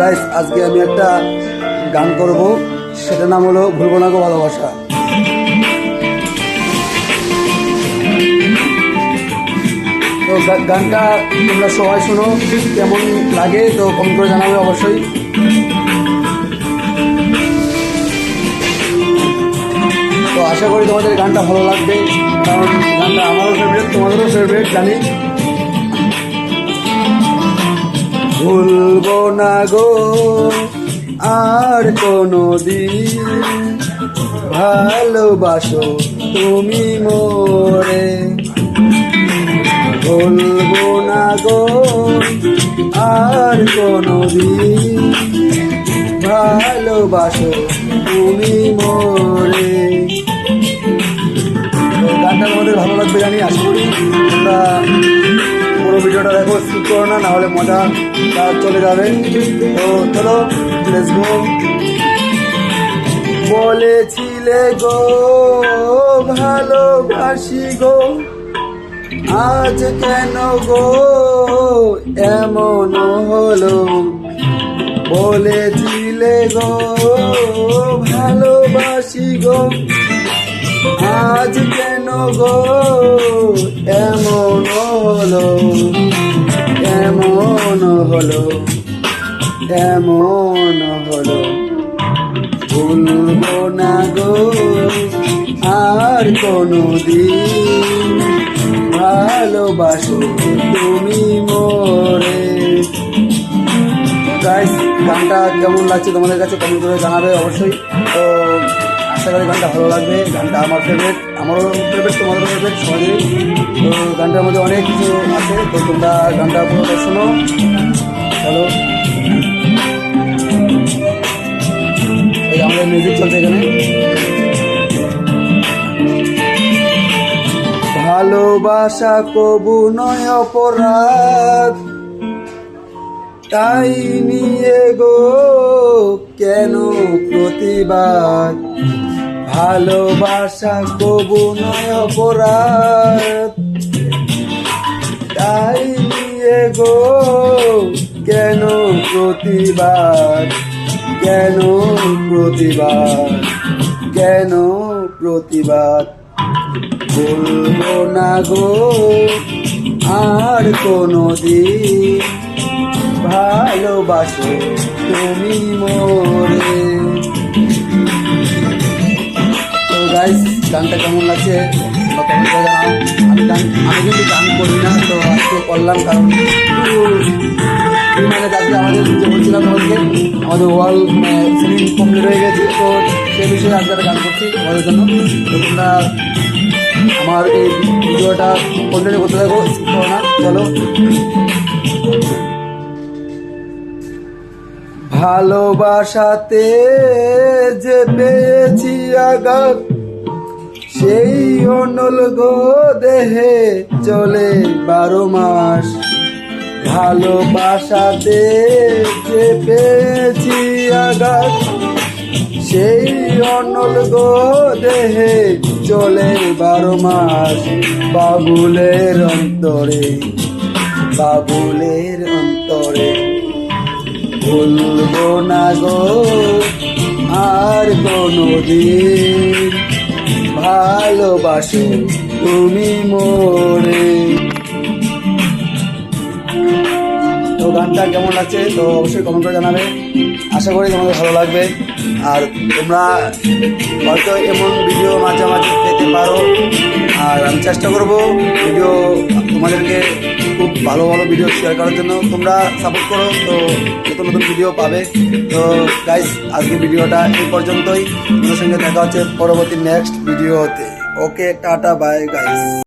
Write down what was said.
Guys আজকে আমি একটা গান করব। সেটার নাম হলো ভুলবো না গো ভালোবাসা। তো গানটা তোমরা সবাই শোনো, কেমন লাগে তো কমেন্ট করে জানাবে অবশ্যই। তো আশা করি তোমাদের গানটা ভালো লাগবে, কারণ গানটা আমারও ফেভারিট তোমাদেরও ফেভারিট জানি। ভুলবো না গো, আর কোনো দিন। ভালোবাসো তুমি মোরে। ভুলবো না গো, আর কোনো দিন। ভালোবাসো তুমি মোরে। গানটা তোমাদের ভালো লাগবে জানি, আশা করি। পুরো ভিডিওটা দেখো স্কিপ করো না, নাহলে মজা তার চলে যাবে। তো চলো লেটস গো বলেছিলে গো, ভালোবাসি গো, আজ কেন গো, এমন হলো? বলেছিলে গো, ভালোবাসি গো, আজ কেন গো, এমন হলো এমন হলো? ভুলবো না গো, আর কোনো দিন ভালোবাসো তুমি মোরে। গাইস গানটা কেমন লাগছে তোমাদের কাছে? কমেন্ট করে জানাবে অবশ্যই। তো আশা করি গানটা ভালো লাগবে। গানটা আমার ফেভারিট আমারও ফেভারিট তোমাদেরও ফেভারিট সবারই। তো গানটার মধ্যে অনেক কিছু আছে। তো তোমরা গানটা পুরোটা শোনো। চলো। এই আমাদের মিউজিক চলছে এখানে। ভালোবাসা কবু নয় অপরাধ। তাই নিয়ে গো, কেন প্রতিবাদ? ভালোবাসা কবু নয় অপরাধ। তাই নিয়ে গো, কেন প্রতিবাদ? কেন প্রতিবাদ? কেন প্রতিবাদ? বলব না গো, আর কোনো দিন। ভালোবাসো তুমি মোরে। গাইস গানটা কেমন লাগছে? আমি গান, আমি কিন্তু গান করি না, তো আজকে করলাম কারণ মানে আজকে আমাদের যে বলছিলাম তোমাদেরকে। আমাদের ওয়াল সিলিং কমপ্লিট হয়ে গেছে, তো সে বিষয়ে আজকে একটা গান করছি তোমাদের জন্য। তো তোমরা আমার এই ভিডিওটা কন্টিনিউ করতে থাকো করো না, চলো। ভালোবাসাতে যে পেয়েছি আঘাত সেই অনল গো দেহে চলে বারো মাস। ভালোবাসাতে যে পেয়েছি আঘাত। সেই অনল গো দেহে চলে বারো মাস। বাবুলের অন্তরে বাবুলের অন্তরে। ভুলবো না গো আর কোনো দিন ভালোবাসো তুমি মোরে। তো গানটা কেমন লাগছে তো অবশ্যই কমেন্ট করে জানাবে। আশা করি তোমাদের ভালো লাগবে। আর তোমরা হয়তো এমন ভিডিও মাঝে মাঝে পেতে পারো। আমি চেষ্টা করব। ভিডিও তোমাদেরকে খুব ভালো ভালো ভিডিও শেয়ার করার জন্য তোমরা সাপোর্ট করো, তো নতুন নতুন ভিডিও পাবে। তো গাইস আজকে ভিডিওটা এই পর্যন্তই। তোমার সঙ্গে দেখা হচ্ছে পরবর্তী নেক্সট ভিডিওতে ওকে টাটা বাই গাইস